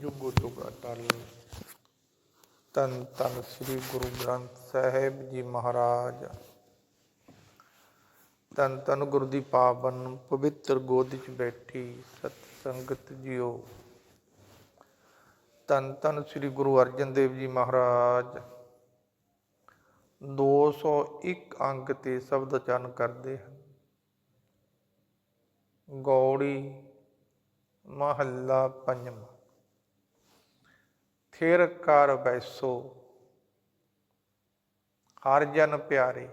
ਜੁਗ ਜੁਗ ਅਟਲ ਤਨ ਤਨ ਸ੍ਰੀ ਗੁਰੂ ਗ੍ਰੰਥ ਸਾਹਿਬ ਜੀ ਮਹਾਰਾਜ। ਤਨ ਤਨ ਗੁਰੂ ਦੀ ਪਾਵਨ ਪਵਿੱਤਰ ਗੋਦ ਚ ਬੈਠੀ ਸਤ ਸੰਗਤ ਜੀਓ। ਤਨ ਤਨ ਸ੍ਰੀ ਗੁਰੂ ਅਰਜਨ ਦੇਵ ਜੀ ਮਹਾਰਾਜ। 201 ਅੰਗ ਤੇ ਸ਼ਬਦ ਚਰਨ ਕਰਦੇ ਹਨ। ਗੌੜੀ ਮਹੱਲਾ ਪੰਜਵਾਂ। ਥਿਰ ਕਰ ਬੈਸੋ, ਹਰ ਜਨ ਪਿਆਰੇ।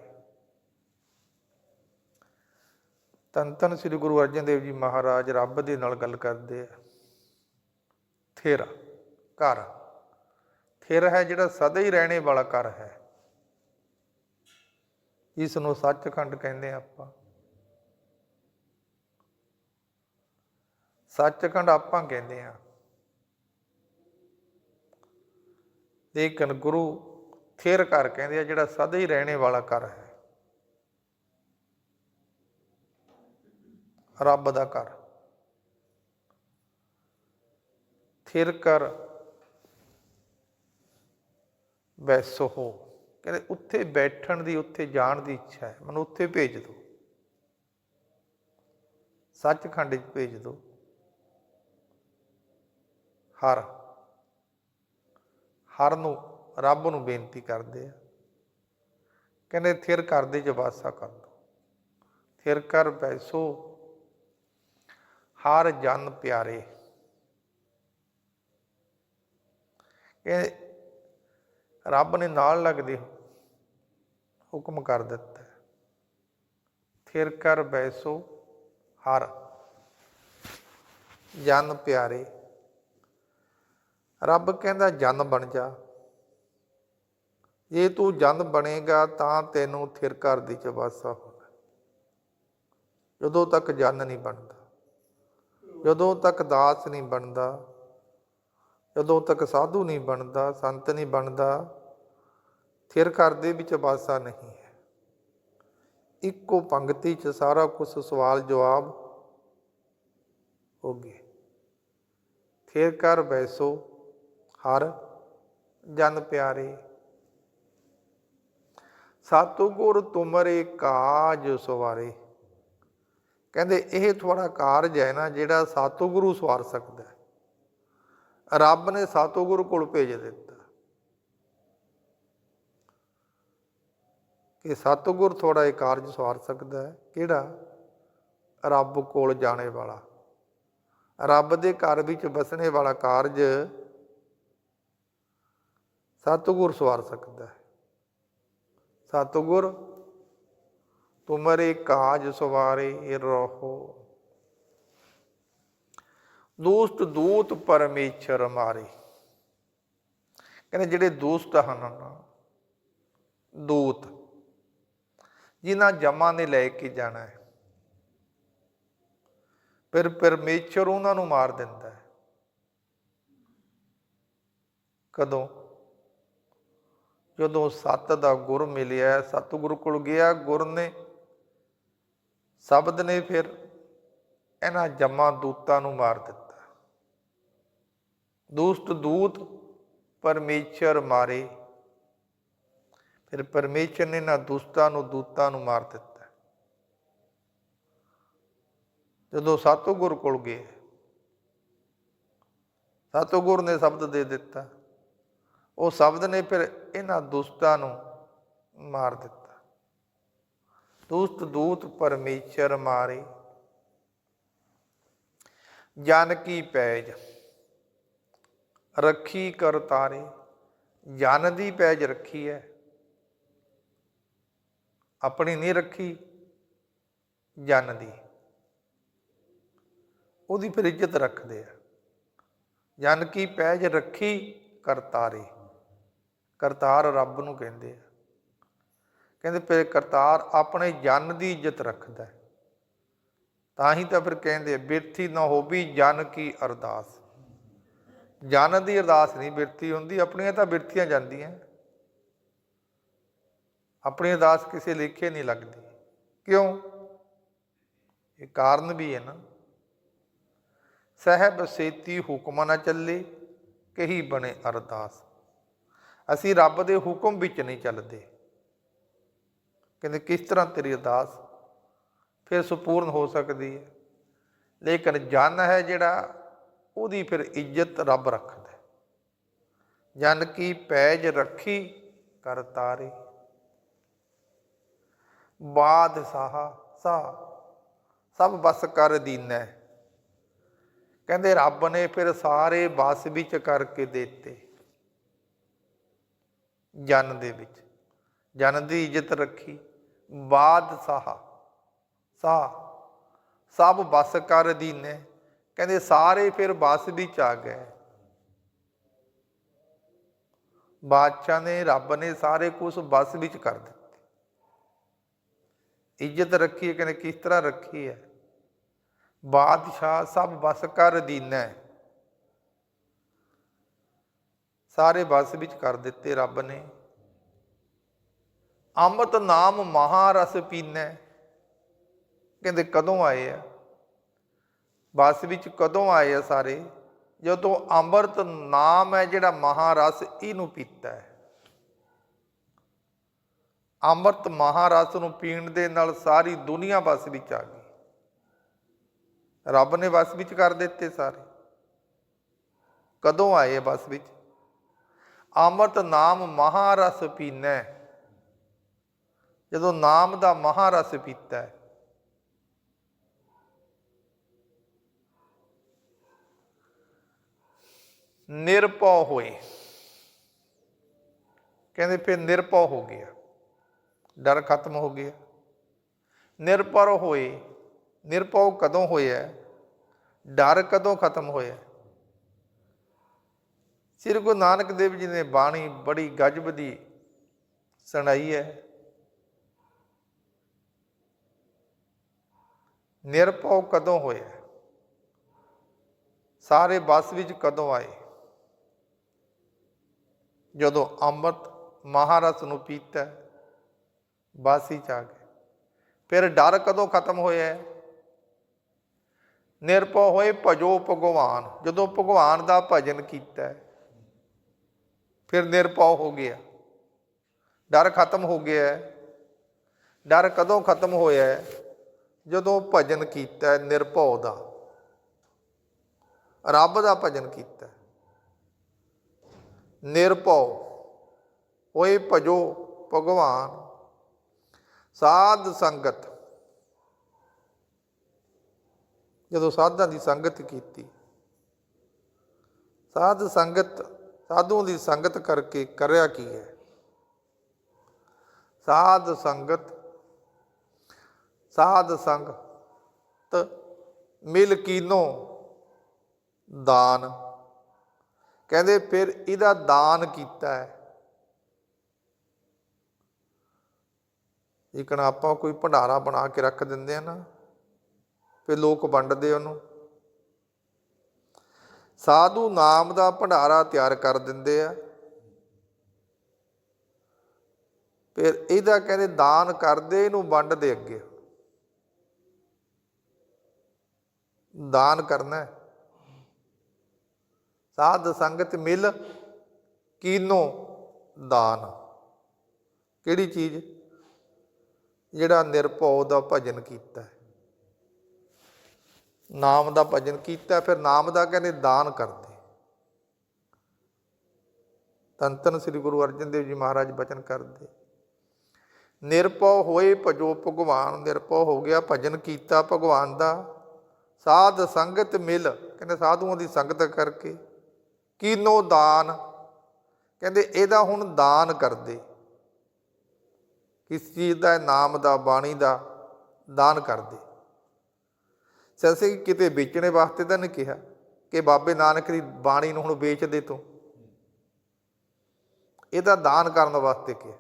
ਤਨ ਤਨ ਸ੍ਰੀ ਗੁਰੂ ਅਰਜਨ ਦੇਵ ਜੀ ਮਹਾਰਾਜ, ਰੱਬ ਦੇ ਨਾਲ ਗੱਲ ਕਰਦੇ ਆ। ਥਿਰ, ਘਰ। ਥਿਰ ਹੈ ਜਿਹੜਾ ਸਦਾ ਹੀ ਰਹਿਣੇ ਵਾਲਾ ਘਰ ਹੈ। ਇਸ ਨੂੰ ਸੱਚਖੰਡ ਕਹਿੰਦੇ ਆ ਆਪਾਂ। ਸੱਚਖੰਡ ਆਪਾਂ ਕਹਿੰਦੇ ਆ ਲੇਕਿਨ ਗੁਰੂ ਥਿਰ ਘਰ ਕਹਿੰਦੇ ਆ, ਜਿਹੜਾ ਸਦਾ ਹੀ ਰਹਿਣੇ ਵਾਲਾ ਘਰ ਹੈ। ਰੱਬ ਦਾ ਘਰ। ਥਿਰ ਕਰ ਵੈਸੋ ਹੋ। ਕਹਿੰਦੇ ਉੱਥੇ ਬੈਠਣ ਦੀ, ਉੱਥੇ ਜਾਣ ਦੀ ਇੱਛਾ ਹੈ। ਮੈਨੂੰ ਉੱਥੇ ਭੇਜ ਦਿਓ। ਸੱਚਖੰਡ ਵਿੱਚ ਭੇਜ ਦਿਓ। ਹਰ ਹਰ ਨੂੰ ਰੱਬ ਨੂੰ ਬੇਨਤੀ ਕਰਦੇ ਆ। ਕਹਿੰਦੇ, ਥਿਰ ਕਰਦੇ ਚ ਵਾਸਾ ਕਰ ਦੋ। ਥਿਰ ਕਰ ਬੈਸੋ। ਹਰ ਜਨ ਪਿਆਰੇ। ਇਹ ਰੱਬ ਨੇ ਨਾਲ ਲੱਗਦੇ ਹੁਕਮ ਕਰ ਦਿੱਤਾ ਥਿਰ ਕਰ ਬੈਸੋ। ਹਰ ਜਨ ਪਿਆਰੇ। ਰੱਬ ਕਹਿੰਦਾ ਜਨ ਬਣ ਜਾ। ਜੇ ਤੂੰ ਜਨ ਬਣੇਗਾ ਤਾਂ ਤੈਨੂੰ ਥਿਰ ਘਰ ਦੀ ਚ ਵਾਸਾ ਹੋਣਾ। ਜਦੋਂ ਤੱਕ ਜਨ ਨਹੀਂ ਬਣਦਾ, ਜਦੋਂ ਤੱਕ ਦਾਸ ਨਹੀਂ ਬਣਦਾ, ਜਦੋਂ ਤੱਕ ਸਾਧੂ ਨਹੀਂ ਬਣਦਾ, ਸੰਤ ਨਹੀਂ ਬਣਦਾ, ਥਿਰ ਘਰ ਦੇ ਵਿੱਚ ਵਾਸਾ ਨਹੀਂ ਹੈ। ਇੱਕੋ ਪੰਗਤੀ 'ਚ ਸਾਰਾ ਕੁਝ ਸਵਾਲ ਜਵਾਬ ਹੋ ਗਏ ਥਿਰ ਕਰ ਬੈਸੋ ਹਰ ਜਨ ਪਿਆਰੇ। ਸਤਿਗੁਰ ਤੁਮਰੇ ਕਾਜ ਸਵਾਰੇ। ਕਹਿੰਦੇ ਇਹ ਤੁਹਾਡਾ ਕਾਰਜ ਹੈ ਨਾ, ਜਿਹੜਾ ਸਤਿਗੁਰੂ ਸਵਾਰ ਸਕਦਾ ਹੈ। ਰੱਬ ਨੇ ਸਤਿਗੁਰੂ ਕੋਲ ਭੇਜ ਦਿੱਤਾ। ਕਿ ਸਤਿਗੁਰ ਥੋੜਾ ਇਹ ਕਾਰਜ ਸਵਾਰ ਸਕਦਾ ਹੈ, ਕਿਹੜਾ? ਰੱਬ ਕੋਲ ਜਾਣੇ ਵਾਲਾ। ਰੱਬ ਦੇ ਘਰ ਵਿੱਚ ਵਸਣੇ ਵਾਲਾ ਕਾਰਜ ਸਤਿਗੁਰ ਸਵਾਰ ਸਕਦਾ ਹੈ। ਸਤਿਗੁਰ ਤੁਮਰੇ ਕਾਜ ਸਵਾਰੇ ਰਹੋ। ਦੋਸਤ ਦੂਤ ਪਰਮੇਸ਼ਰ ਮਾਰੇ। ਕਹਿੰਦੇ ਜਿਹੜੇ ਦੋਸਤ ਹਨ ਦੂਤ, ਜਿਨ੍ਹਾਂ ਜਮਾਂ ਨੇ ਲੈ ਕੇ ਜਾਣਾ ਹੈ, ਫਿਰ ਪਰਮੇਸ਼ਰ ਉਹਨਾਂ ਨੂੰ ਮਾਰ ਦਿੰਦਾ ਹੈ। ਕਦੋਂ? ਜਦੋਂ ਸੱਤ ਦਾ ਗੁਰ ਮਿਲਿਆ, ਸਤਿਗੁਰੂ ਕੋਲ ਗਿਆ, ਗੁਰ ਨੇ ਸ਼ਬਦ ਨੇ ਫਿਰ ਇਹਨਾਂ ਜਮਾ ਦੂਤਾਂ ਨੂੰ ਮਾਰ ਦਿੱਤਾ। ਦੂਸਤ ਦੂਤ ਪਰਮੇਸ਼ਰ ਮਾਰੇ। ਫਿਰ ਪਰਮੇਸ਼ਰ ਨੇ ਨਾ ਦੁਸਤਾਂ ਨੂੰ, ਦੂਤਾਂ ਨੂੰ ਮਾਰ ਦਿੱਤਾ। ਜਦੋਂ ਸਤਿਗੁਰ ਕੋਲ ਗਏ, ਸਤਿਗੁਰ ਨੇ ਸ਼ਬਦ ਦੇ ਦਿੱਤਾ। ਉਹ ਸ਼ਬਦ ਨੇ ਫਿਰ ਇਹਨਾਂ ਦੁਸਤਾਂ ਨੂੰ ਮਾਰ ਦਿੱਤਾ। ਦੁਸਤ ਦੂਤ ਪਰਮੇਸ਼ਰ ਮਾਰੇ। ਜਨ ਕੀ ਪੈਜ, ਰੱਖੀ ਕਰ ਤਾਰੇ। ਜਨ ਦੀ ਪੈਜ ਰੱਖੀ ਹੈ ਆਪਣੀ ਨਹੀਂ ਰੱਖੀ, ਜਨ ਦੀ। ਉਹਦੀ ਫਿਰ ਇੱਜ਼ਤ ਰੱਖਦੇ ਆ। ਜਨ ਕੀ ਪੈਜ ਰੱਖੀ ਕਰਤਾਰੇ ਕਰਤਾਰ ਰੱਬ ਨੂੰ ਕਹਿੰਦੇ ਆ। ਕਹਿੰਦੇ ਫਿਰ ਕਰਤਾਰ ਆਪਣੇ ਜਨ ਦੀ ਇੱਜ਼ਤ ਰੱਖਦਾ ਹੈ। ਤਾਂ ਹੀ ਤਾਂ ਫਿਰ ਕਹਿੰਦੇ ਬਿਰਥੀ ਨਾ ਹੋਵੀ ਜਨ ਕੀ ਅਰਦਾਸ। ਜਨ ਦੀ ਅਰਦਾਸ ਨਹੀਂ, ਬਿਰਥੀ ਹੁੰਦੀ, ਆਪਣੀਆਂ ਤਾਂ ਬਿਰਥੀਆਂ ਜਾਂਦੀਆਂ। ਆਪਣੀ ਅਰਦਾਸ ਕਿਸੇ ਲੇਖੇ ਨਹੀਂ ਲੱਗਦੀ। ਕਿਉਂ? ਇਹ ਕਾਰਨ ਵੀ ਹੈ ਨਾ। ਸਹਿਬ ਸੇਤੀ ਹੁਕਮ ਨਾ ਚੱਲੇ, ਕਹੀ ਬਣੇ ਅਰਦਾਸ। ਅਸੀਂ ਰੱਬ ਦੇ ਹੁਕਮ ਵਿੱਚ ਨਹੀਂ ਚੱਲਦੇ। ਕਹਿੰਦੇ, ਕਿਸ ਤਰ੍ਹਾਂ ਤੇਰੀ ਅਰਦਾਸ ਫਿਰ ਸੁਪੂਰਨ ਹੋ ਸਕਦੀ ਹੈ? ਲੇਕਿਨ ਜਨ ਹੈ ਜਿਹੜਾ, ਉਹਦੀ ਫਿਰ ਇੱਜ਼ਤ ਰੱਬ ਰੱਖਦਾ ਜਨ ਕੀ ਪੈਜ ਰੱਖੀ ਕਰ ਤਾਰੇ। ਬਾਦ ਸਾਹਾ ਸਾ ਸਭ ਬਸ ਕਰ ਦੀਨੈ। ਕਹਿੰਦੇ, ਰੱਬ ਨੇ ਫਿਰ ਸਾਰੇ ਬਸ ਵਿੱਚ ਕਰਕੇ ਦਿੱਤੇ। ਜਨ ਦੇ ਵਿੱਚ। ਜਨ ਦੀ ਇੱਜ਼ਤ ਰੱਖੀ। ਬਾਦ ਸਾਹ। ਸਾ ਸਭ ਬਸ ਕਰ ਦੀਨੇ। ਕਹਿੰਦੇ ਸਾਰੇ ਫਿਰ ਬਸ ਵਿੱਚ ਆ ਗਏ। ਬਾਦਸ਼ਾਹ ਨੇ, ਰੱਬ ਨੇ ਸਾਰੇ ਕੁਝ ਬਸ ਵਿੱਚ ਕਰ ਦਿੱਤੇ। ਇੱਜ਼ਤ ਰੱਖੀ ਹੈ, ਕਹਿੰਦੇ ਕਿਸ ਤਰ੍ਹਾਂ ਰੱਖੀ ਹੈ? ਬਾਦਸ਼ਾਹ ਸਭ ਬਸ ਕਰ ਦੀਨਾ। ਸਾਰੇ ਬਸ ਵਿੱਚ ਕਰ ਦਿੱਤੇ ਰੱਬ ਨੇ। ਅੰਮ੍ਰਿਤ ਨਾਮ ਮਹਾਰਸ ਪੀਨਾ। ਕਹਿੰਦੇ, ਕਦੋਂ ਆਏ ਆ? ਬਸ ਵਿੱਚ ਕਦੋਂ ਆਏ ਆ ਸਾਰੇ? ਜਦੋਂ ਅੰਮ੍ਰਿਤ ਨਾਮ ਹੈ ਜਿਹੜਾ ਮਹਾਰਸ, ਇਹਨੂੰ ਪੀਤਾ ਹੈ। ਅੰਮ੍ਰਿਤ ਮਹਾਰਸ ਨੂੰ ਪੀਣ ਦੇ ਨਾਲ ਸਾਰੀ ਦੁਨੀਆ ਬਸ ਵਿੱਚ ਆ ਗਈ। ਰੱਬ ਨੇ ਬਸ ਵਿੱਚ ਕਰ ਦਿੱਤੇ ਸਾਰੇ। ਕਦੋਂ ਆਏ ਬਸ ਵਿੱਚ? ਅੰਮ੍ਰਿਤ ਨਾਮ ਮਹਾਰਸ ਪੀਨਾ। ਜਦੋਂ ਨਾਮ ਦਾ ਮਹਾਰਸ ਪੀਤਾ। ਹੈ ਨਿਰਭਉ ਹੋਏ। ਕਹਿੰਦੇ ਫਿਰ ਨਿਰਭਉ ਹੋ ਗਿਆ। ਡਰ ਖਤਮ ਹੋ ਗਿਆ। ਨਿਰਭਰ ਹੋਏ। ਨਿਰਭਉ ਕਦੋਂ ਹੋਇਆ? ਡਰ ਕਦੋਂ ਖਤਮ ਹੋਇਆ? ਸ੍ਰੀ ਗੁਰੂ ਨਾਨਕ ਦੇਵ ਜੀ ਨੇ ਬਾਣੀ ਬੜੀ ਗਜਬ ਦੀ ਸੁਣਾਈ ਹੈ। ਨਿਰਭਉ ਕਦੋਂ ਹੋਇਆ? ਸਾਰੇ ਬਸ ਵਿੱਚ ਕਦੋਂ ਆਏ? ਜਦੋਂ ਅੰਮ੍ਰਿਤ ਮਹਾਰਸ ਨੂੰ ਪੀਤਾ, ਬਸ ਹੀ ਚ ਆ ਗਏ। ਫਿਰ ਡਰ ਕਦੋਂ ਖਤਮ ਹੋਇਆ? ਹੈ? ਨਿਰਭਉ ਹੋਏ ਭਜੋ ਭਗਵਾਨ। ਜਦੋਂ ਭਗਵਾਨ ਦਾ ਭਜਨ ਕੀਤਾ ਫਿਰ ਨਿਰਭਉ ਹੋ ਗਿਆ। ਡਰ ਖਤਮ ਹੋ ਗਿਆ ਡਰ ਕਦੋਂ ਖਤਮ ਹੋਇਆ ਜਦੋਂ ਭਜਨ ਕੀਤਾ ਹੈ ਨਿਰਭਉ ਦਾ। ਰੱਬ ਦਾ ਭਜਨ ਕੀਤਾ ਹੈ। ਨਿਰਭਉ। ਹੋਏ ਭਜੋ ਭਗਵਾਨ। ਸਾਧ ਸੰਗਤ। ਜਦੋਂ ਸਾਧਾਂ ਦੀ ਸੰਗਤ ਕੀਤੀ। ਸਾਧ ਸੰਗਤ ਸਾਧੂਆਂ ਦੀ ਸੰਗਤ ਕਰਕੇ ਕਰਿਆ ਕੀ ਹੈ? ਸਾਧ ਸੰਗਤ ਸਾਧ ਸੰਗਤ ਮਿਲ ਕੀਨੋ ਦਾਨ। ਕਹਿੰਦੇ ਫਿਰ ਇਹਦਾ ਦਾਨ ਕੀਤਾ ਹੈ। ਇਕਣ ਆਪਾਂ ਕੋਈ ਭੰਡਾਰਾ ਬਣਾ ਕੇ ਰੱਖ ਦਿੰਦੇ ਆ ਨਾ, ਫਿਰ ਲੋਕ ਵੰਡਦੇ ਉਹਨੂੰ। ਸਾਧੂ ਨਾਮ ਦਾ ਭੰਡਾਰਾ ਤਿਆਰ ਕਰ ਦਿੰਦੇ ਆ। ਫਿਰ ਇਹਦਾ ਕਹਿੰਦੇ ਦਾਨ ਕਰਦੇ, ਇਹਨੂੰ ਵੰਡ ਦੇ ਅੱਗੇ। ਦਾਨ ਕਰਨਾ ਸਾਧ ਸੰਗਤ ਮਿਲ ਕੀਨੋ ਦਾਨ। ਕਿਹੜੀ ਚੀਜ਼? ਜਿਹੜਾ ਨਿਰਭਉ ਦਾ ਭਜਨ ਕੀਤਾ ਹੈ। ਨਾਮ ਦਾ ਭਜਨ ਕੀਤਾ, ਫਿਰ ਨਾਮ ਦਾ ਕਹਿੰਦੇ ਦਾਨ ਕਰਦੇ। ਤਨ ਸ੍ਰੀ ਗੁਰੂ ਅਰਜਨ ਦੇਵ ਜੀ ਮਹਾਰਾਜ ਬਚਨ ਕਰਦੇ। ਨਿਰਭਉ ਹੋਏ ਭਜੋ ਭਗਵਾਨ, ਨਿਰਭਉ ਹੋ ਗਿਆ ਭਜਨ ਕੀਤਾ ਭਗਵਾਨ ਦਾ। ਸਾਧ ਸੰਗਤ ਮਿਲ, ਕਹਿੰਦੇ ਸਾਧੂਆਂ ਦੀ ਸੰਗਤ ਕਰਕੇ, ਕੀਨੋ ਦਾਨ? ਕਹਿੰਦੇ ਇਹਦਾ ਹੁਣ ਦਾਨ ਕਰਦੇ। ਕਿਸ ਚੀਜ਼ ਦਾ, ਨਾਮ ਦਾ, ਬਾਣੀ ਦਾ ਦਾਨ ਕਰਦੇ। ਸੈਸੇ ਕਿਤੇ ਵੇਚਣੇ ਵਾਸਤੇ ਤਾਂ ਨਹੀਂ ਕਿਹਾ ਕਿ ਬਾਬੇ ਨਾਨਕ ਦੀ ਬਾਣੀ ਨੂੰ ਹੁਣ ਵੇਚ ਦੇ ਤੂੰ। ਇਹਦਾ ਦਾਨ ਕਰਨ ਵਾਸਤੇ ਕਿਹਾ।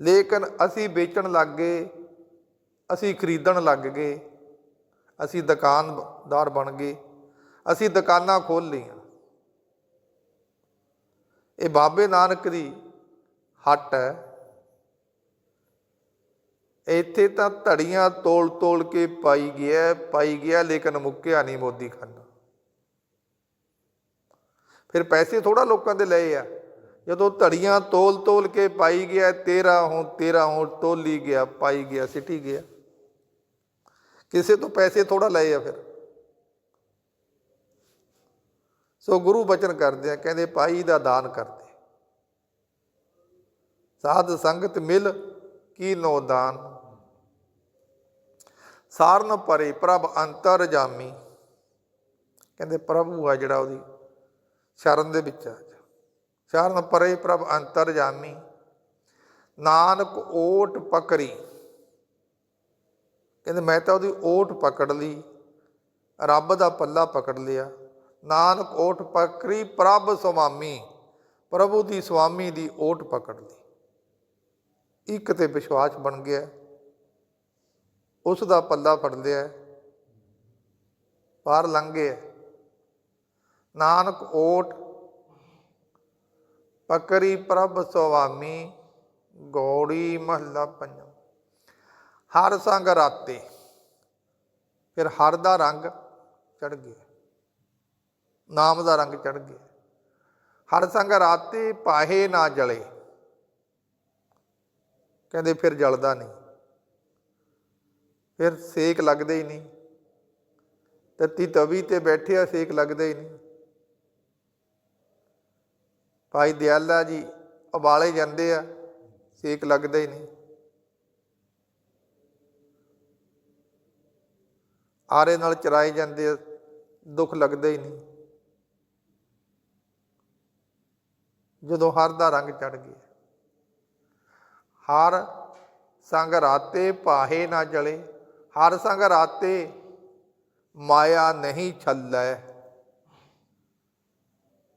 ਲੇਕਿਨ ਅਸੀਂ ਵੇਚਣ ਲੱਗ ਗਏ, ਅਸੀਂ ਖਰੀਦਣ ਲੱਗ ਗਏ, ਅਸੀਂ ਦੁਕਾਨਦਾਰ ਬਣ ਗਏ, ਅਸੀਂ ਦੁਕਾਨਾਂ ਖੋਲ ਲਈਆਂ। ਇਹ ਬਾਬੇ ਨਾਨਕ ਦੀ ਹੱਟ ਹੈ। ਇੱਥੇ ਤਾਂ ਧੜੀਆਂ ਤੋਲ ਤੋਲ ਕੇ ਪਾਈ ਗਿਆ ਪਾਈ ਗਿਆ, ਲੇਕਿਨ ਮੁੱਕਿਆ ਨਹੀਂ ਮੋਦੀ ਖਾਨਾ। ਫਿਰ ਪੈਸੇ ਥੋੜਾ ਲੋਕਾਂ ਦੇ ਲਏ ਆ। ਜਦੋਂ ਧੜੀਆਂ ਤੋਲ ਤੋਲ ਕੇ ਪਾਈ ਗਿਆ, ਤੇਰਾ ਹੋ ਤੇਰਾ ਹੋ ਤੋਲੀ ਗਿਆ, ਪਾਈ ਗਿਆ, ਸਿੱਟੀ ਗਿਆ। ਕਿਸੇ ਤੋਂ ਪੈਸੇ ਥੋੜਾ ਲਏ ਆ ਫਿਰ। ਸੋ ਗੁਰੂ ਬਚਨ ਕਰਦੇ ਆ, ਕਹਿੰਦੇ ਪਾਈ ਦਾ ਦਾਨ ਕਰਦੇ। ਸਾਧ ਸੰਗਤ ਮਿਲ ਕੀ ਨੋ ਦਾਨ। ਸਾਰਨ ਪਰੇ ਪ੍ਰਭ ਅੰਤਰ ਜਾਮੀ। ਕਹਿੰਦੇ ਪ੍ਰਭੂ ਆ ਜਿਹੜਾ ਉਹਦੀ ਸ਼ਰਨ ਦੇ ਵਿੱਚ ਆ ਸ਼ਰਨ ਪਰੇ ਪ੍ਰਭ ਅੰਤਰ ਜਾਮੀ। ਨਾਨਕ ਓਟ ਪਕੜੀ। ਕਹਿੰਦੇ ਮੈਂ ਤਾਂ ਉਹਦੀ ਓਟ ਪਕੜ ਲਈ। ਰੱਬ ਦਾ ਪੱਲਾ ਪਕੜ ਲਿਆ। ਨਾਨਕ ਓਟ ਪਕੜੀ, ਪ੍ਰਭ ਸੁਆਮੀ। ਪ੍ਰਭੂ ਦੀ ਸੁਆਮੀ ਦੀ ਓਟ ਪਕੜ ਲਈ। ਇੱਕ ਤੇ ਵਿਸ਼ਵਾਸ ਬਣ ਗਿਆ। ਉਸ ਦਾ ਪੱਲਾ ਫੜ ਲਿਆ ਪਾਰ ਲੰਘ ਗਿਆ ਨਾਨਕ ਓਟ, ਪਕਰੀ ਪ੍ਰਭ ਸੁਆਮੀ, ਗੌੜੀ ਮਹੱਲਾ ਪੰਜਵਾਂ ਹਰ ਸੰਗ ਰਾਤੇ, ਫਿਰ ਹਰ ਦਾ ਰੰਗ ਚੜ ਗਿਆ, ਨਾਮ ਦਾ ਰੰਗ ਚੜ ਗਿਆ। ਹਰ ਸੰਗ ਰਾਤੇ ਪਾਹੇ ਨਾ ਜਲੇ, ਕਹਿੰਦੇ ਫਿਰ ਜਲਦਾ ਨਹੀਂ। ਫਿਰ ਸੇਕ ਲੱਗਦੇ ਹੀ ਨਹੀਂ। ਤੱਤੀ ਤਵੀ ਤੇ ਬੈਠਿਆ ਸੇਕ ਲੱਗਦੇ ਹੀ ਨਹੀਂ। ਭਾਈ ਦਿਆਲਾ ਜੀ ਉਬਾਲੇ ਜਾਂਦੇ ਆ, ਸੇਕ ਲੱਗਦਾ ਹੀ ਨਹੀਂ। ਆਰੇ ਨਾਲ ਚਰਾਏ ਜਾਂਦੇ ਆ, ਦੁੱਖ ਲੱਗਦਾ ਹੀ ਨਹੀਂ। ਜਦੋਂ ਹਰ ਦਾ ਰੰਗ ਚੜ ਗਿਆ, ਹਰ ਸੰਗ ਰਾਤੇ ਪਾਹੇ ਨਾ ਜਲੇ ਹਰ ਸੰਗ ਰਾਤੇ ਮਾਇਆ ਨਹੀਂ ਛੱਲੈ।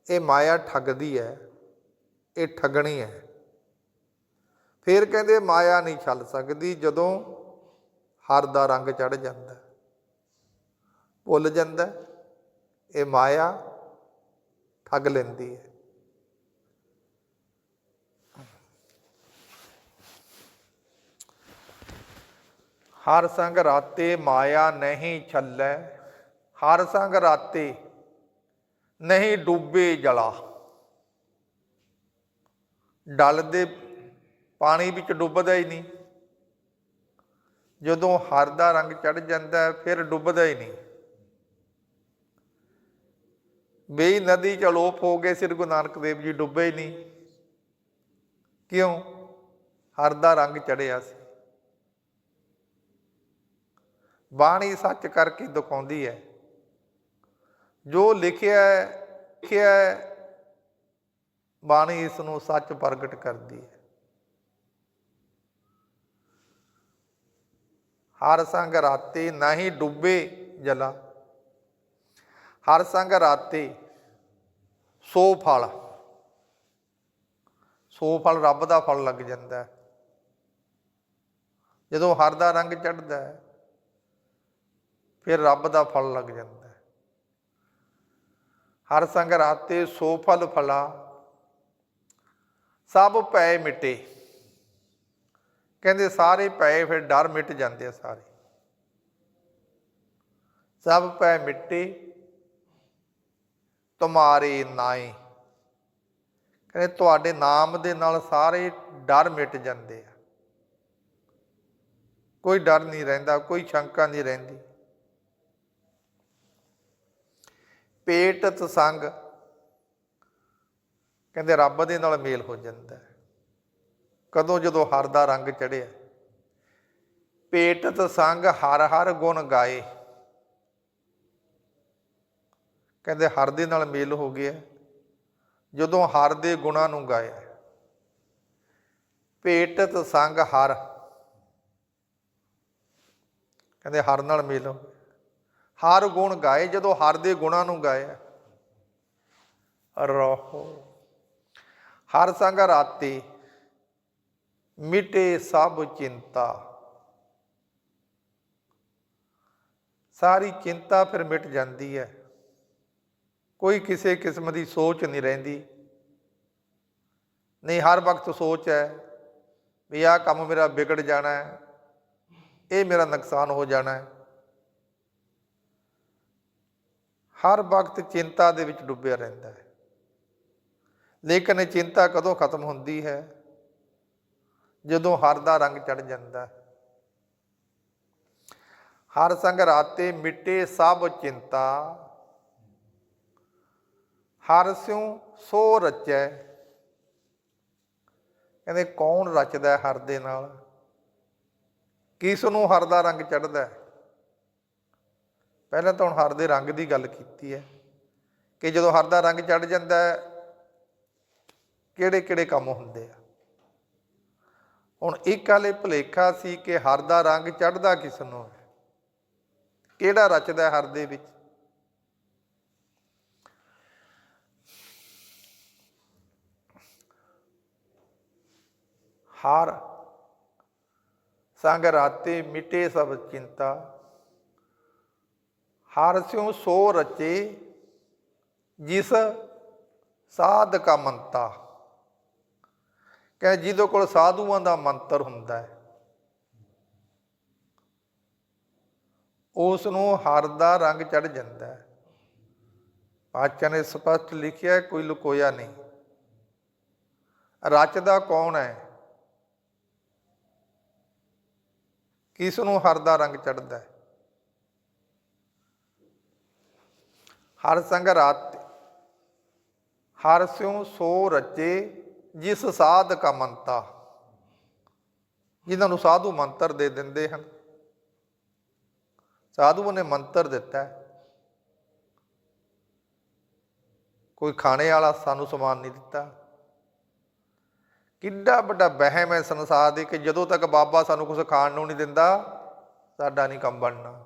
ਇਹ ਮਾਇਆ ਠੱਗਦੀ ਹੈ ਇਹ ਠੱਗਣੀ ਹੈ ਫਿਰ ਕਹਿੰਦੇ ਮਾਇਆ ਨਹੀਂ ਛੱਲ ਸਕਦੀ ਜਦੋਂ ਹਰ ਦਾ ਰੰਗ ਚੜ ਜਾਂਦਾ। ਭੁੱਲ ਜਾਂਦਾ, ਇਹ ਮਾਇਆ ਠੱਗ ਲੈਂਦੀ ਹੈ ਹਰ ਸੰਗ ਰਾਤੇ ਮਾਇਆ ਨਹੀਂ ਛੱਲੈ ਹਰ ਸੰਗ ਰਾਤੇ ਨਹੀਂ ਡੁੱਬੇ ਜਲਾ। ਡਲ ਦੇ ਪਾਣੀ ਵਿੱਚ ਡੁੱਬਦਾ ਹੀ ਨਹੀਂ। ਜਦੋਂ ਹਰ ਦਾ ਰੰਗ ਚੜ ਜਾਂਦਾ ਹੈ, ਫਿਰ ਡੁੱਬਦਾ ਹੀ ਨਹੀਂ। ਬੇਈ ਨਦੀ ਚ ਅਲੋਪ ਹੋ ਗਏ ਸ੍ਰੀ ਗੁਰੂ ਨਾਨਕ ਦੇਵ ਜੀ ਡੁੱਬੇ ਹੀ ਨਹੀਂ। ਕਿਉਂ? ਹਰ ਦਾ ਰੰਗ ਚੜਿਆ ਸੀ। ਬਾਣੀ ਸੱਚ ਕਰਕੇ ਦਿਖਾਉਂਦੀ ਹੈ। ਜੋ ਲਿਖਿਆ ਹੈ ਲਿਖਿਆ ਹੈ, ਬਾਣੀ ਇਸ ਨੂੰ ਸੱਚ ਪ੍ਰਗਟ ਕਰਦੀ ਹੈ। ਹਰ ਸੰਗ ਰਾਤੇ ਨਹੀਂ ਡੁੱਬੇ ਜਲਾ। ਹਰ ਸੰਗ ਰਾਤੇ ਸੋ ਫਲ। ਸੋ ਫਲ ਰੱਬ ਦਾ ਫਲ ਲੱਗ ਜਾਂਦਾ ਜਦੋਂ ਹਰ ਦਾ ਰੰਗ ਚੜਦਾ ਹੈ ਫਿਰ ਰੱਬ ਦਾ ਫਲ ਲੱਗ ਜਾਂਦਾ ਹੈ। ਹਰ ਸੰਗ ਰਾਤੇ ਸੋ ਫਲ ਫਲਾ, ਸਭ ਪੈ ਮਿਟੇ। ਕਹਿੰਦੇ ਸਾਰੇ ਪਏ ਫਿਰ ਡਰ ਮਿਟ ਜਾਂਦੇ ਆ ਸਾਰੇ। ਸਭ ਪੈ ਮਿੱਟੀ ਤੁਮਾਰੇ ਨਾਏ। ਕਹਿੰਦੇ ਤੁਹਾਡੇ ਨਾਮ ਦੇ ਨਾਲ ਸਾਰੇ ਡਰ ਮਿਟ ਜਾਂਦੇ ਆ। ਕੋਈ ਡਰ ਨਹੀਂ ਰਹਿੰਦਾ, ਕੋਈ ਸ਼ੰਕਾ ਨਹੀਂ ਰਹਿੰਦੀ। ਪੇਟ ਤਸੰਗ ਕਹਿੰਦੇ ਰੱਬ ਦੇ ਨਾਲ ਮੇਲ ਹੋ ਜਾਂਦਾ ਕਦੋਂ ਜਦੋਂ ਹਰ ਦਾ ਰੰਗ ਚੜਿਆ। ਪੇਟ ਤਸੰਗ ਹਰ ਹਰ ਗੁਣ ਗਾਏ। ਕਹਿੰਦੇ ਹਰ ਦੇ ਨਾਲ ਮੇਲ ਹੋ ਗਿਆ। ਜਦੋਂ ਹਰ ਦੇ ਗੁਣਾਂ ਨੂੰ ਗਾਇਆ। ਪੇਟਤ ਸੰਗ ਹਰ। ਕਹਿੰਦੇ ਹਰ ਨਾਲ ਮੇਲ ਹੋ ਹਰ ਗੁਣ ਗਾਏ, ਜਦੋਂ ਹਰ ਦੇ ਗੁਣਾਂ ਨੂੰ ਗਾਇਆ ਰਹੋ। ਹਰ ਸੰਗ ਰਾਤੀ ਮਿਟੇ ਸਭ ਚਿੰਤਾ। ਸਾਰੀ ਚਿੰਤਾ ਫਿਰ ਮਿਟ ਜਾਂਦੀ ਹੈ। ਕੋਈ ਕਿਸੇ ਕਿਸਮ ਦੀ ਸੋਚ ਨਹੀਂ ਰਹਿੰਦੀ। ਨਹੀਂ, ਹਰ ਵਕਤ ਸੋਚ ਹੈ ਵੀ ਆਹ ਕੰਮ ਮੇਰਾ ਵਿਗੜ ਜਾਣਾ ਹੈ, ਇਹ ਮੇਰਾ ਨੁਕਸਾਨ ਹੋ ਜਾਣਾ ਹੈ। ਹਰ ਵਕਤ ਚਿੰਤਾ ਦੇ ਵਿੱਚ ਡੁੱਬਿਆ ਰਹਿੰਦਾ ਹੈ। ਲੇਕਿਨ ਇਹ ਚਿੰਤਾ ਕਦੋਂ ਖਤਮ ਹੁੰਦੀ ਹੈ? ਜਦੋਂ ਹਰ ਦਾ ਰੰਗ ਚੜ ਜਾਂਦਾ ਹੈ। ਹਰ ਸੰਗ ਰਾਤੇ ਮਿਟੇ ਸਭ ਚਿੰਤਾ। ਹਰ ਸਿਉ ਸੋ ਰਚੈ। ਕਹਿੰਦੇ ਕੌਣ ਰਚਦਾ ਹਰ ਦੇ ਨਾਲ? ਕਿਸ ਨੂੰ ਹਰ ਦਾ ਰੰਗ ਚੜਦਾ ਹੈ? ਪਹਿਲਾਂ ਤਾਂ ਹੁਣ ਹਰ ਦੇ ਰੰਗ ਦੀ ਗੱਲ ਕੀਤੀ ਹੈ ਕਿ ਜਦੋਂ ਹਰ ਦਾ ਰੰਗ ਚੜ ਜਾਂਦਾ ਕਿਹੜੇ ਕਿਹੜੇ ਕੰਮ ਹੁੰਦੇ ਆ? ਹੁਣ ਇੱਕ ਵਾਲੇ ਭੁਲੇਖਾ ਸੀ ਕਿ ਹਰ ਦਾ ਰੰਗ ਚੜਦਾ ਕਿਸ ਨੂੰ ਹੈ? ਕਿਹੜਾ ਰਚਦਾ ਹਰ ਦੇ ਵਿੱਚ? ਹਰ, ਸੰਗ ਰਾਤੇ ਮਿਟੇ ਸਭ ਚਿੰਤਾ। ਹਰ ਸਿਉ ਸੋ ਰਚੇ, ਜਿਸ ਸਾਧ ਕਾ ਮੰਤਾ। ਕਹਿੰਦੇ ਜਿਹਦੇ ਕੋਲ ਸਾਧੂਆਂ ਦਾ ਮੰਤਰ ਹੁੰਦਾ ਹੈ ਉਸ ਨੂੰ ਹਰ ਦਾ ਰੰਗ ਚੜ ਜਾਂਦਾ ਹੈ। ਪਾਚਨ ਨੇ ਸਪਸ਼ਟ ਲਿਖਿਆ ਕੋਈ ਲੁਕੋਇਆ ਨਹੀਂ। ਰਚਦਾ ਕੌਣ ਹੈ? ਕਿਸ ਨੂੰ ਹਰ ਦਾ ਰੰਗ ਚੜਦਾ ਹੈ? ਹਰ ਸੰਗ ਰਾਤ, ਹਰ ਸਿਉ ਸੋ ਰਚੇ, ਜਿਸ ਸਾਧ ਕਾ ਮੰਤਾ। ਜਿਨ੍ਹਾਂ ਨੂੰ ਸਾਧੂ ਮੰਤਰ ਦੇ ਦਿੰਦੇ ਹਨ। ਸਾਧੂ ਨੇ ਮੰਤਰ ਦਿੱਤਾ ਹੈ। ਕੋਈ ਖਾਣੇ ਵਾਲਾ ਸਾਨੂੰ ਸਮਾਨ ਨਹੀਂ ਦਿੱਤਾ। ਕਿੱਡਾ ਵੱਡਾ ਵਹਿਮ ਹੈ ਸੰਸਾਰ ਦੇ ਕਿ ਜਦੋਂ ਤੱਕ ਬਾਬਾ ਸਾਨੂੰ ਕੁਝ ਖਾਣ ਨੂੰ ਨਹੀਂ ਦਿੰਦਾ, ਸਾਡਾ ਨਹੀਂ ਕੰਮ ਬਣਨਾ।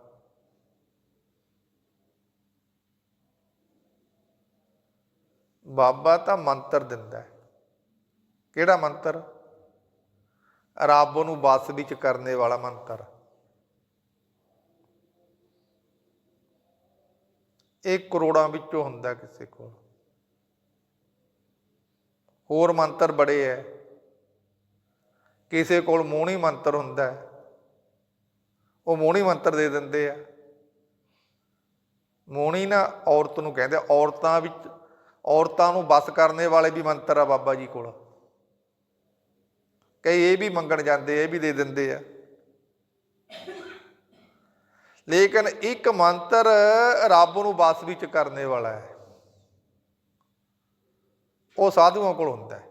ਬਾਬਾ ਤਾਂ ਮੰਤਰ ਦਿੰਦਾ ਹੈ। ਕਿਹੜਾ ਮੰਤਰ? ਰੱਬ ਨੂੰ ਬਸ ਵਿੱਚ ਕਰਨੇ ਵਾਲਾ ਮੰਤਰ। ਇਹ ਕਰੋੜਾਂ ਵਿੱਚੋਂ ਹੁੰਦਾ ਕਿਸੇ ਕੋਲ। ਹੋਰ ਮੰਤਰ ਬੜੇ ਐ ਕਿਸੇ ਕੋਲ ਮੋਹਣੀ ਮੰਤਰ ਹੁੰਦਾ ਹੈ। ਉਹ ਮੋਹਣੀ ਮੰਤਰ ਦੇ ਦਿੰਦੇ ਆ। ਮੋਹਣੀ ਨਾ ਔਰਤ ਨੂੰ ਕਹਿੰਦੇ ਔਰਤਾਂ ਵਿੱਚ ਔਰਤਾਂ ਨੂੰ ਬਸ ਕਰਨੇ ਵਾਲੇ ਵੀ ਮੰਤਰ ਆ ਬਾਬਾ ਜੀ ਕੋਲ। ਕਈ ਇਹ ਵੀ ਮੰਗਣ ਜਾਂਦੇ, ਇਹ ਵੀ ਦੇ ਦਿੰਦੇ ਆ। ਲੇਕਿਨ ਇੱਕ ਮੰਤਰ ਰੱਬ ਨੂੰ ਬਸ ਵਿੱਚ ਕਰਨੇ ਵਾਲਾ ਹੈ। ਉਹ ਸਾਧੂਆਂ ਕੋਲ ਹੁੰਦਾ ਹੈ।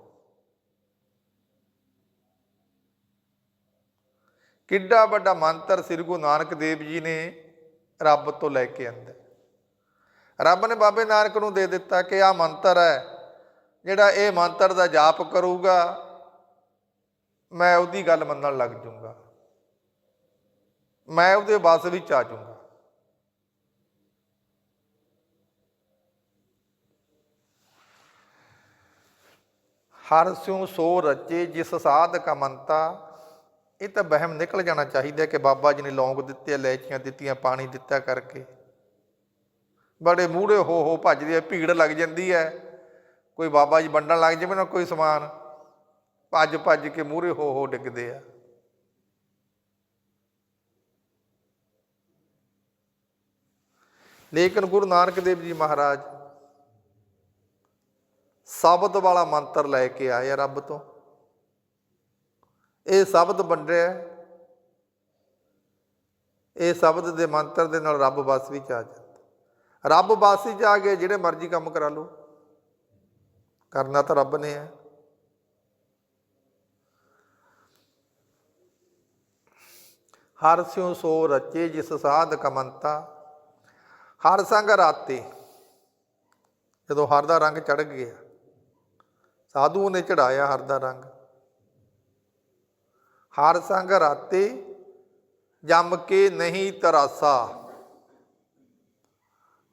ਕਿੱਡਾ ਵੱਡਾ ਮੰਤਰ ਸ੍ਰੀ ਗੁਰੂ ਨਾਨਕ ਦੇਵ ਜੀ ਨੇ ਰੱਬ ਤੋਂ ਲੈ ਕੇ ਆਂਦਾ ਰੱਬ ਨੇ ਬਾਬੇ ਨਾਨਕ ਨੂੰ ਦੇ ਦਿੱਤਾ ਕਿ ਆ ਮੰਤਰ ਹੈ, ਜਿਹੜਾ ਇਹ ਮੰਤਰ ਦਾ ਜਾਪ ਕਰੂਗਾ, ਮੈਂ ਉਹਦੀ ਗੱਲ ਮੰਨਣ ਲੱਗ ਜਾਊਂਗਾ। ਮੈਂ ਉਹਦੇ ਬਸ ਵਿੱਚ ਆ ਜਾਊਂਗਾ। ਹਰ ਸਿਉ ਸੋ ਰਚੇ, ਜਿਸ ਸਾਧ ਕਾ ਮੰਤਾ ਇਹ ਤਾਂ ਵਹਿਮ ਨਿਕਲ ਜਾਣਾ ਚਾਹੀਦਾ ਕਿ ਬਾਬਾ ਜੀ ਨੇ ਲੌਂਗ ਦਿੱਤੇ, ਲੈਚੀਆਂ ਦਿੱਤੀਆਂ, ਪਾਣੀ ਦਿੱਤਾ ਕਰਕੇ। ਬੜੇ ਮੂਹਰੇ ਹੋ ਹੋ ਭੱਜਦੇ ਆ ਭੀੜ ਲੱਗ ਜਾਂਦੀ ਹੈ। ਕੋਈ ਬਾਬਾ ਜੀ ਵੰਡਣ ਲੱਗ ਜਾਵੇ ਨਾ ਕੋਈ ਸਮਾਨ, ਭੱਜ ਭੱਜ ਕੇ ਮੂਹਰੇ ਹੋ ਹੋ ਡਿੱਗਦੇ ਆ। ਲੇਕਿਨ ਗੁਰੂ ਨਾਨਕ ਦੇਵ ਜੀ ਮਹਾਰਾਜ ਸ਼ਬਦ ਵਾਲਾ ਮੰਤਰ ਲੈ ਕੇ ਆਏ ਆ ਰੱਬ ਤੋਂ। ਇਹ ਸ਼ਬਦ ਵੰਡਿਆ ਇਹ ਸ਼ਬਦ ਦੇ ਮੰਤਰ ਦੇ ਨਾਲ ਰੱਬ ਬਸ ਵਿੱਚ ਆ ਜਾਂਦਾ। ਰੱਬ ਬਸ ਵਿੱਚ ਆ ਗਿਆ ਜਿਹੜੇ ਮਰਜ਼ੀ ਕੰਮ ਕਰਾ ਲਓ। ਕਰਨਾ ਤਾਂ ਰੱਬ ਨੇ ਹੈ ਹਰ ਸਿਉ ਸੋ ਰਚੇ, ਜਿਸ ਸਾਧ ਕਮੰਤਾ। ਹਰ ਸੰਗ ਰਾਤੇ, ਜਦੋਂ ਹਰ ਦਾ ਰੰਗ ਚੜ ਗਿਆ। ਸਾਧੂ ਨੇ ਚੜਾਇਆ ਹਰ ਦਾ ਰੰਗ। ਹਰ ਸੰਗ ਰਾਤੇ, ਜੰਮ ਕੇ ਨਹੀਂ ਤਰਾਸਾ।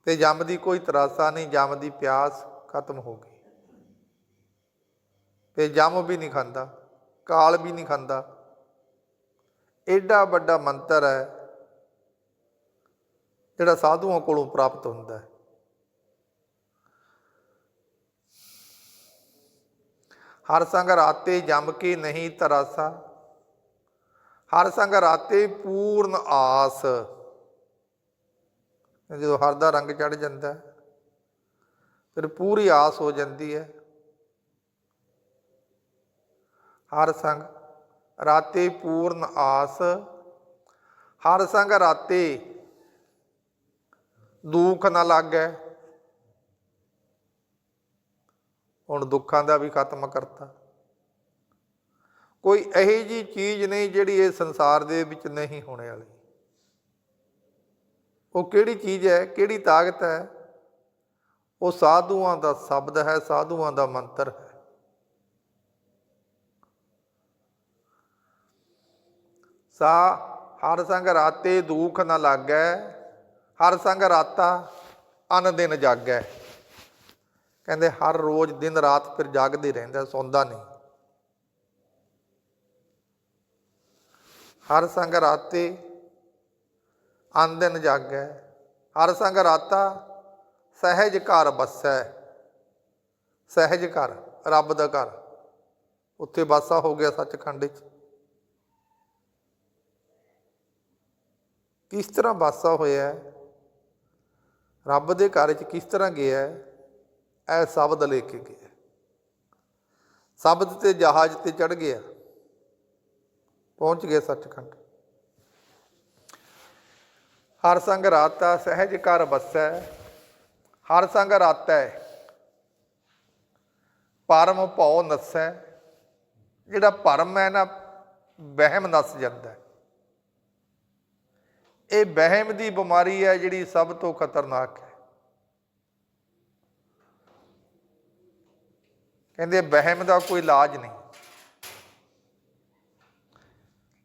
ਤੇ ਜੰਮ ਦੀ ਕੋਈ ਤਰਾਸਾ ਨਹੀਂ, ਜੰਮ ਦੀ ਪਿਆਸ ਖਤਮ ਹੋ ਗਈ। ਤੇ ਜੰਮ ਵੀ ਨਹੀਂ ਖਾਂਦਾ, ਕਾਲ ਵੀ ਨਹੀਂ ਖਾਂਦਾ। ਐਡਾ ਵੱਡਾ ਮੰਤਰ ਹੈ, ਜਿਹੜਾ ਸਾਧੂਆਂ ਕੋਲੋਂ ਪ੍ਰਾਪਤ ਹੁੰਦਾ ਹੈ। ਹਰ ਸੰਗ ਰਾਤੇ ਜੰਮ ਕੇ ਨਹੀਂ ਤਰਾਸਾ, ਹਰ ਸੰਗ ਰਾਤੇ ਪੂਰਨ ਆਸ। ਜਦੋਂ ਹਰ ਦਾ ਰੰਗ ਚੜ ਜਾਂਦਾ ਫਿਰ ਪੂਰੀ ਆਸ ਹੋ ਜਾਂਦੀ ਹੈ। ਹਰ ਸੰਗ ਰਾਤੇ ਪੂਰਨ ਆਸ, ਹਰ ਸੰਗ ਰਾਤੇ ਦੁੱਖ ਨਾ ਲੱਗੈ। ਹੁਣ ਦੁੱਖਾਂ ਦਾ ਵੀ ਖਤਮ ਕਰਤਾ। ਕੋਈ ਇਹੋ ਜੀ ਚੀਜ਼ ਨਹੀਂ ਜਿਹੜੀ ਇਹ ਸੰਸਾਰ ਦੇ ਵਿੱਚ ਨਹੀਂ ਹੋਣੇ ਵਾਲੀ। ਉਹ ਕਿਹੜੀ ਚੀਜ਼ ਹੈ, ਕਿਹੜੀ ਤਾਕਤ ਹੈ? ਉਹ ਸਾਧੂਆਂ ਦਾ ਸ਼ਬਦ ਹੈ, ਸਾਧੂਆਂ ਦਾ ਮੰਤਰ ਹੈ। ਸਾ, ਹਰ ਸੰਗ ਰਾਤੇ ਦੁੱਖ ਨਾ ਲੱਗੈ, ਹਰ ਸੰਗ ਰਾਤਾ ਅਨ ਦਿਨ ਜਾਗੈ। ਕਹਿੰਦੇ ਹਰ ਰੋਜ਼ ਦਿਨ ਰਾਤ ਫਿਰ ਜਾਗਦੇ ਰਹਿੰਦਾ, ਸੌਂਦਾ ਨਹੀਂ। ਹਰ ਸੰਗ ਰਾਤੇ ਅਨ ਦਿਨ ਜਾਗੈ, ਹਰ ਸੰਗ ਰਾਤਾ ਸਹਿਜ ਘਰ ਬਸੈ। ਸਹਿਜ ਘਰ, ਰੱਬ ਦਾ ਘਰ। ਉੱਥੇ ਵਾਸਾ ਹੋ ਗਿਆ ਸੱਚਖੰਡ ਵਿੱਚ। ਕਿਸ ਤਰ੍ਹਾਂ ਵਾਸਾ ਹੋਇਆ? ਰੱਬ ਦੇ ਘਰ ਵਿੱਚ ਕਿਸ ਤਰ੍ਹਾਂ ਗਿਆ? ਇਹ ਸ਼ਬਦ ਲੈ ਕੇ ਗਿਆ। ਸ਼ਬਦ ਤੇ ਜਹਾਜ਼ ਤੇ ਚੜ ਗਿਆ। ਪਹੁੰਚ ਗਿਆ ਸੱਚਖੰਡ। ਹਰ ਸੰਗ ਰਾਤਾ ਸਹਿਜ ਘਰ ਬਸੈ ਹਰ ਸੰਗ ਰਾਤੈ ਪਰਮ ਭਉ ਨਸੈ। ਜਿਹੜਾ ਭਰਮ ਹੈ ਨਾ, ਵਹਿਮ ਨਸ ਜਾਂਦਾ। ਇਹ ਵਹਿਮ ਦੀ ਬਿਮਾਰੀ ਹੈ, ਜਿਹੜੀ ਸਭ ਤੋਂ ਖਤਰਨਾਕ ਹੈ। ਕਹਿੰਦੇ ਵਹਿਮ ਦਾ ਕੋਈ ਇਲਾਜ ਨਹੀਂ।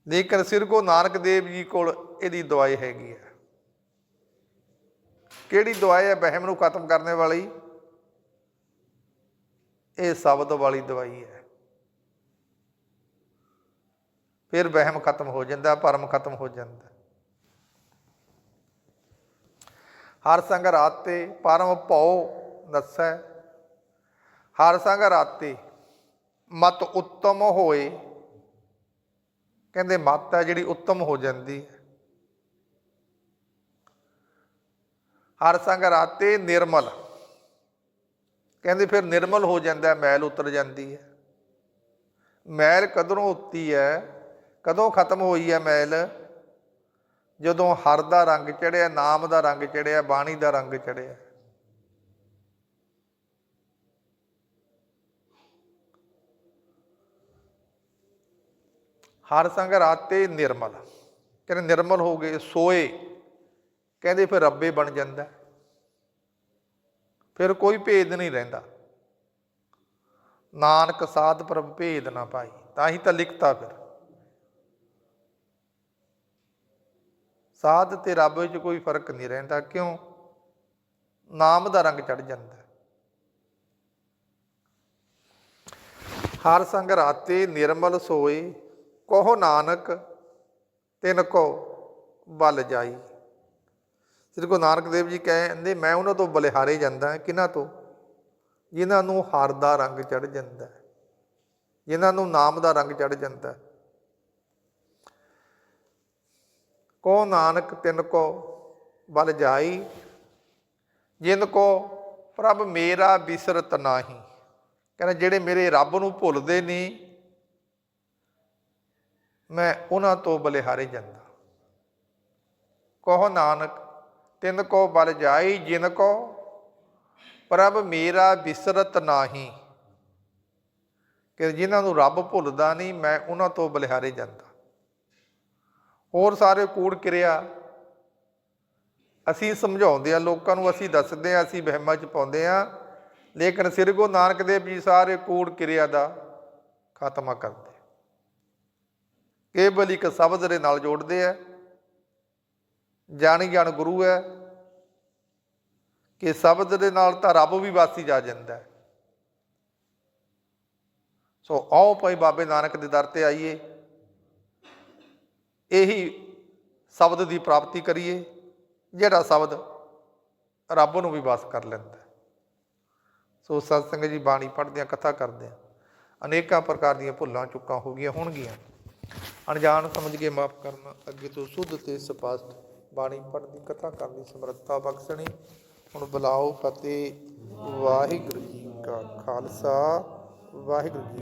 ਲੇਕਿਨ ਸਿਰ ਕੋ ਨਾਨਕ ਦੇਵ ਜੀ ਕੋਲ ਇਹਦੀ ਦਵਾਈ ਹੈਗੀ ਹੈ। ਕਿਹੜੀ ਦਵਾਈ ਹੈ ਵਹਿਮ ਨੂੰ ਖਤਮ ਕਰਨ ਵਾਲੀ? ਇਹ ਸ਼ਬਦ ਵਾਲੀ ਦਵਾਈ ਹੈ। ਫਿਰ ਵਹਿਮ ਖਤਮ ਹੋ ਜਾਂਦਾ, ਪਰਮ ਖਤਮ ਹੋ ਜਾਂਦਾ। ਹਰ ਸੰਗ ਰਾਤੇ ਪਰਮ ਭਉ ਨਸੈ। ਹਰ ਸੰਗ ਰਾਤੇ ਮਤ ਉੱਤਮ ਹੋਏ। ਕਹਿੰਦੇ ਮਤ ਹੈ ਜਿਹੜੀ ਉੱਤਮ ਹੋ ਜਾਂਦੀ ਹੈ। ਹਰ ਸੰਗ ਰਾਤੇ ਨਿਰਮਲ। ਕਹਿੰਦੇ ਫਿਰ ਨਿਰਮਲ ਹੋ ਜਾਂਦਾ ਮੈਲ ਉਤਰ ਜਾਂਦੀ ਹੈ। ਮੈਲ ਕਦੋਂ ਉੱਤੀ ਹੈ, ਕਦੋਂ ਖਤਮ ਹੋਈ ਹੈ ਮੈਲ? ਜਦੋਂ ਹਰ ਦਾ ਰੰਗ ਚੜਿਆ, ਨਾਮ ਦਾ ਰੰਗ ਚੜਿਆ, ਬਾਣੀ ਦਾ ਰੰਗ ਚੜਿਆ। ਹਰ ਸੰਗ ਰਾਤੇ ਨਿਰਮਲ। ਕਹਿੰਦੇ ਨਿਰਮਲ ਹੋ ਗਏ, ਸੋਏ। ਕਹਿੰਦੇ ਫਿਰ ਰੱਬੇ ਬਣ ਜਾਂਦਾ ਫਿਰ ਕੋਈ ਭੇਦ ਨਹੀਂ ਰਹਿੰਦਾ। ਨਾਨਕ ਸਾਧ ਪ੍ਰਭ ਭੇਦ ਨਾ ਪਾਈ, ਤਾਂ ਹੀ ਤਾਂ ਲਿਖਤਾ ਫਿਰ। ਸਾਧ ਤੇ ਰੱਬ ਵਿੱਚ ਕੋਈ ਫ਼ਰਕ ਨਹੀਂ ਰਹਿੰਦਾ, ਕਿਉਂ? ਨਾਮ ਦਾ ਰੰਗ ਚੜ ਜਾਂਦਾ ਹਰ ਸੰਗ ਰਾਤੇ ਨਿਰਮਲ ਸੋਏ, ਕਹੋ ਨਾਨਕ ਤਿਨ ਕੋ ਬਲ ਜਾਈ। ਸ੍ਰੀ ਗੁਰੂ ਨਾਨਕ ਦੇਵ ਜੀ ਕਹਿੰਦੇ ਮੈਂ ਉਹਨਾਂ ਤੋਂ ਬਲਿਹਾਰੇ ਜਾਂਦਾ ਕਿਹਨਾਂ ਤੋਂ? ਜਿਨ੍ਹਾਂ ਨੂੰ ਹਰ ਦਾ ਰੰਗ ਚੜ ਜਾਂਦਾ ਹੈ, ਜਿਨ੍ਹਾਂ ਨੂੰ ਨਾਮ ਦਾ ਰੰਗ ਚੜ ਜਾਂਦਾ ਹੈ। ਕੋ ਨਾਨਕ ਤਿੰਨ ਕੋ ਬਲ ਜਾਈ ਜਿਨ ਕੋ ਪ੍ਰਭ ਮੇਰਾ ਬਿਸਰਤ ਨਾਹੀ। ਕਹਿੰਦਾ ਜਿਹੜੇ ਮੇਰੇ ਰੱਬ ਨੂੰ ਭੁੱਲਦੇ ਨੇ ਮੈਂ ਉਹਨਾਂ ਤੋਂ ਬਲਿਹਾਰੇ ਜਾਂਦਾ ਕਹੋ ਨਾਨਕ ਤਿੰਨ ਕੋ ਬਲ ਜਾਈ ਜਿਨ ਕੋ, ਪ੍ਰਭ ਮੇਰਾ ਬਿਸਰਤ ਨਾਹੀ। ਕਿ ਜਿਨ੍ਹਾਂ ਨੂੰ ਰੱਬ ਭੁੱਲਦਾ ਨਹੀਂ, ਮੈਂ ਉਹਨਾਂ ਤੋਂ ਬਲਿਹਾਰੇ ਜਾਂਦਾ। ਹੋਰ ਸਾਰੇ ਕੂੜ ਕਿਰਿਆ, ਅਸੀਂ ਸਮਝਾਉਂਦੇ ਆ ਲੋਕਾਂ ਨੂੰ ਅਸੀਂ ਦੱਸਦੇ ਆ ਅਸੀਂ ਵਹਿਮਾਂ 'ਚ ਪਾਉਂਦੇ ਆ ਲੇਕਿਨ ਸ੍ਰੀ ਗੁਰੂ ਨਾਨਕ ਦੇਵ ਜੀ ਸਾਰੇ ਕੂੜ ਕਿਰਿਆ ਦਾ ਖਾਤਮਾ ਕਰਦੇ। ਕੇਵਲ ਇੱਕ ਸ਼ਬਦ ਦੇ ਨਾਲ ਜੋੜਦੇ ਆ। ਜਾਣੀ ਜਾਣ ਗੁਰੂ ਹੈ ਕਿ ਸ਼ਬਦ ਦੇ ਨਾਲ ਤਾਂ ਰੱਬ ਵੀ ਵਾਸੀ ਜਾ ਜਾਂਦਾ ਹੈ। ਸੋ ਆਓ ਭਾਈ ਬਾਬੇ ਨਾਨਕ ਦੇ ਦਰ ਤੇ ਆਈਏ। ਇਹੀ ਸ਼ਬਦ ਦੀ ਪ੍ਰਾਪਤੀ ਕਰੀਏ, ਜਿਹੜਾ ਸ਼ਬਦ ਰੱਬ ਨੂੰ ਵੀ ਵਾਸ ਕਰ ਲੈਂਦਾ ਹੈ। ਸੋ ਸਤਸੰਗ ਜੀ, ਬਾਣੀ ਪੜ੍ਹਦੇ ਆ ਕਥਾ ਕਰਦੇ ਆ ਅਨੇਕਾਂ ਪ੍ਰਕਾਰ ਦੀਆਂ ਭੁੱਲਾਂ, ਚੁੱਕਾਂ ਹੋ ਗਈਆਂ, ਹੋਣਗੀਆਂ। ਅਣਜਾਣ ਸਮਝ ਕੇ ਮਾਫ ਕਰਨਾ, ਅੱਗੇ ਤੋਂ ਸੁੱਧ ਤੇ ਸਪਸ਼ਟ ਬਾਣੀ ਪੜ੍ਹਦੀ ਕਥਾ ਕਰਨ ਦੀ ਸਮਰੱਥਾ ਬਖਸ਼ਣੀ। ਹੁਣ ਬੁਲਾਓ ਫਤਿਹ ਵਾਹਿਗੁਰੂ ਜੀ ਕਾ ਖਾਲਸਾ। ਵਾਹਿਗੁਰੂ ਜੀ